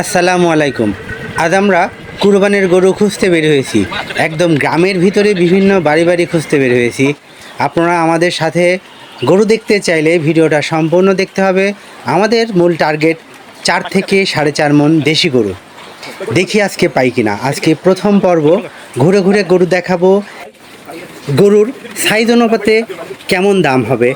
আসসালামু আলাইকুম। আজ আমরা কুরবানের গরু খুঁজতে বের হয়েছি। একদম গ্রামের ভিতরে বিভিন্ন বাড়ি বাড়ি খুঁজতে বের হয়েছি। আপনারা আমাদের সাথে গরু দেখতে চাইলে ভিডিওটা সম্পূর্ণ দেখতে হবে। আমাদের মূল টার্গেট চার থেকে সাড়ে চার মন দেশি গরু। দেখি আজকে পাই কিনা। আজকে প্রথম পর্ব, ঘুরে ঘুরে গরু দেখাবো। গরুর সাইজ অনুপাতে কেমন দাম হবে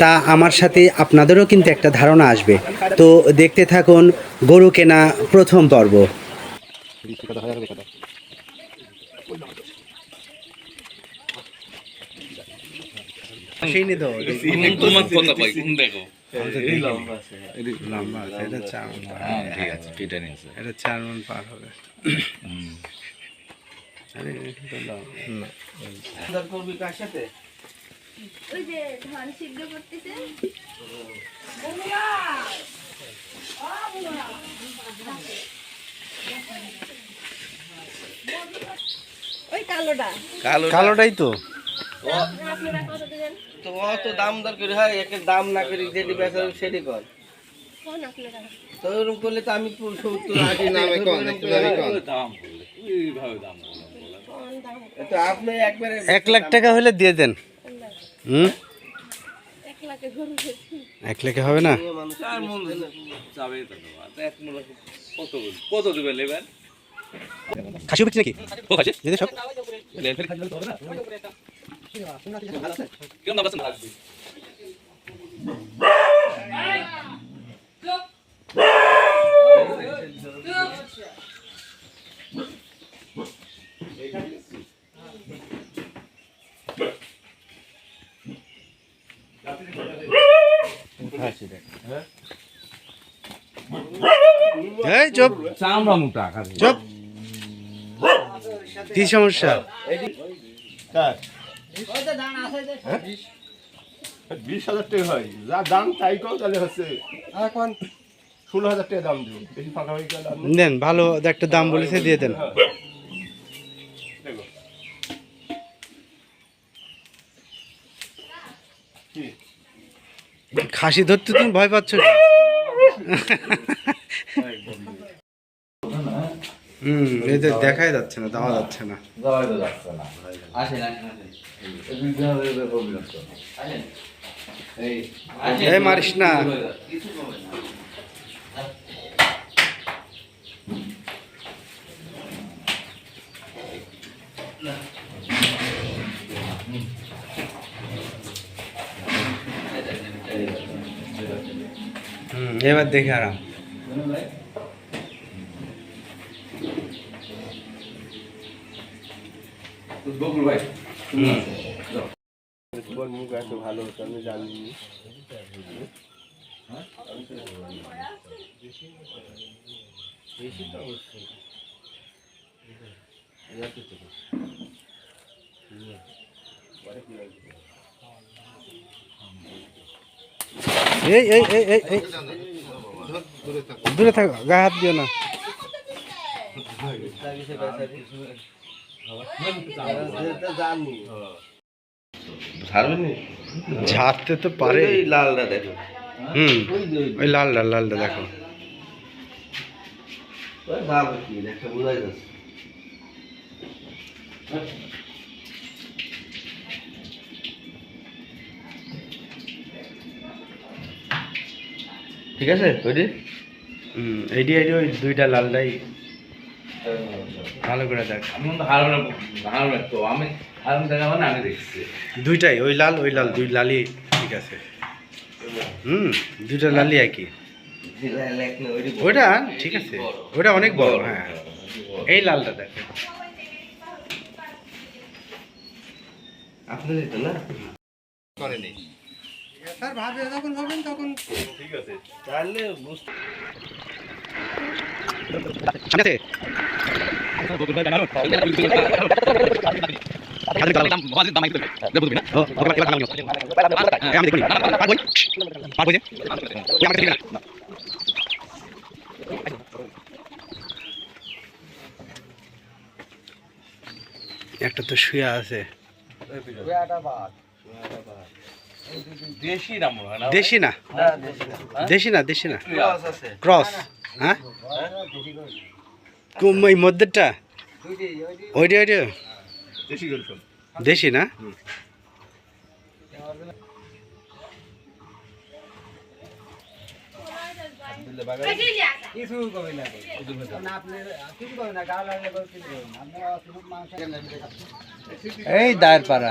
তা আমার সাথে আপনাদেরও কিন্তু একটা ধারণা আসবে। তো দেখতে থাকুন গরু কেনা প্রথম পর্ব। ঠিক আছে নিয়েছে এটা চার মন পার হবে। ওই যে ধান সিদ্ধ করতেছে। ওই কালোটা। কালো কালোটাই তো। আপনারা তো অত দাম দর করে হয় একের দাম না করে যেটি বেচা সেটি কর। কোন আপনারা? তো ওরকম করলে তো আমি পুরো সত্তর আশি নামে দাম বললে এইভাবে দাম এক লাখ টাকা হলে দিয়ে দেন। হুম? এক লাখে হবে না? কত কত নেবেন খাসি বিক্রি নাকি? ও খাসি? দিদি সব। কেমন এই চুপ। চামড়া মোটা চুপ। কি সমস্যা? বিশ হাজার টাকা হয়। যা দাম তাই কম তাহলে হচ্ছে এখন ষোলো হাজার টাকা দাম দেবো বেশি ফাঁকা হয়ে গেলে ভালো একটা দাম বলেছে দিয়ে দেন। খাসি ধরতে তুমি ভয় পাচ্ছ না হুম এই দেখাই যাচ্ছে না দেওয়া যাচ্ছে না। এই মারিস না কিছু হবে না হুম এবার দেখে আরাম বকুল ভাই হুম তোমার মুখ এত ভালো হতো আমি জানিনি এই এই এই এই এই। দূরে থাকো গায়ে হাত দিও না। ঝাড়তে তো পারে। লালটা দেখো। হুম ওই লালটা লালটা দেখো। বোঝাই যাচ্ছে। ঠিক আছে ওইটি হুম এইডি এইডি ওই দুইটা লালটাই। ভালো করে দেখ। আমি মানে আমি দেখছি। দুইটাই ওই লাল ওই লাল দুই লালই ঠিক আছে। হুম দুইটা লালই একই। ওইটি ওইটা ঠিক আছে। ওইটা অনেক বড় হ্যাঁ। এই লালটা দেখ। আপনারই তো না? স্যার ভাবে যখন হবেন তখন। তাহলে বুঝতে সামনে দেখবি না একটা তো শুয়ে আছে না দেশি না? না দেশি না দেশি না ক্রস আছে। ক্রস হ্যাঁ? কুম এই মধ্যেরটা? ওইটা। ওইটা দেশি দেশি না এই দায়ের পাড়া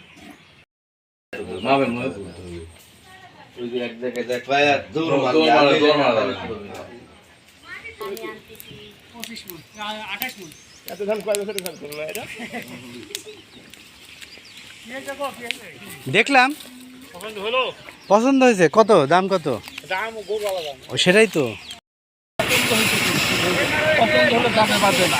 মাবেন ওই যে এক জায়গায় দেখ ভাই দৌড় মার দৌড় মারে, এত ধান কয় বছরের ধান করল এটা? দেখলাম। পছন্দ হয়েছে। কত? দাম কত? ও সেটাই তো। কোনটি বড় গো, এটি না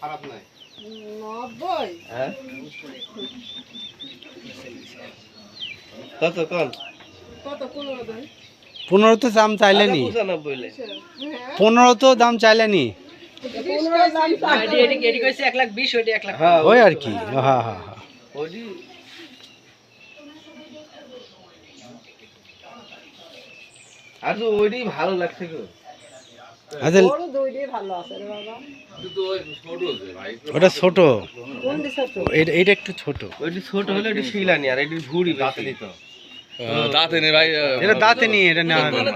খারাপ নাই? হ্যাঁ? কত কন পনেরো তো দাম চাইলে নি। পঁচানব্বই লে। পনেরো তো দাম চাইলে নি। হ্যাঁ ওই আর কি। হ্যাঁ হ্যাঁ হ্যাঁ। আর তো ওইটি ভালো লাগছে গো। আচ্ছা ওটা ছোট। এটা এটা একটু ছোট। ওইটি ছোট হলে ওইটি শিলানি আর এটি ঝুড়ি বেশি। দাঁতে নেই ভাই এটা দাঁতে নিয়ে এটা নেওয়া হবে না।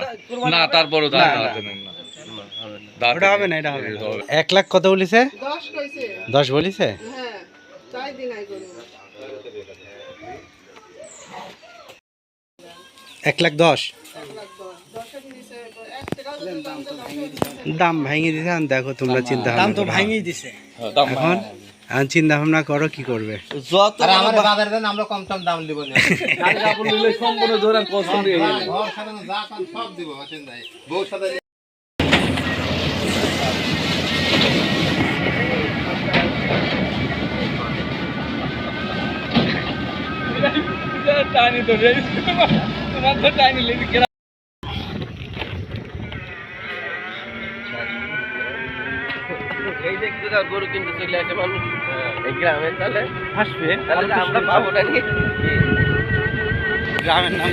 না তারপরও দাঁত না। দাঁতে নেই। না ওটা হবে না এটা হবে না। এক লাখ কত বলিছে? দশ কইছে। বলিছে? হ্যাঁ এক লাখ দশ দশের নিচে এক টাকাও যদি দাম তো দশ দিছে দাম ভাঙিয়ে দিছে এখন দেখো তোমরা চিন্তা দাম তো ভাঙিয়ে দিছে। হ্যাঁ, এখন এখন চিন্তা ভাবনা করো কি করবে? যত আর আমাদের বাজারে দেন আমরা কম সম দাম দিব না। কাপড় নিলে সম্পূর্ণ ধরেন পছন্দ ঘর সাজানো যা পান সব দিব অসুবিধা নাই বউ সাথে টানি তো রে তোমার তো টানি লেগে একটা গরু কিনতে চলে আসে মানুষ। এই গ্রামে তাহলে? আসবে। তাহলে আমরা পাবো না গ্রামের নাম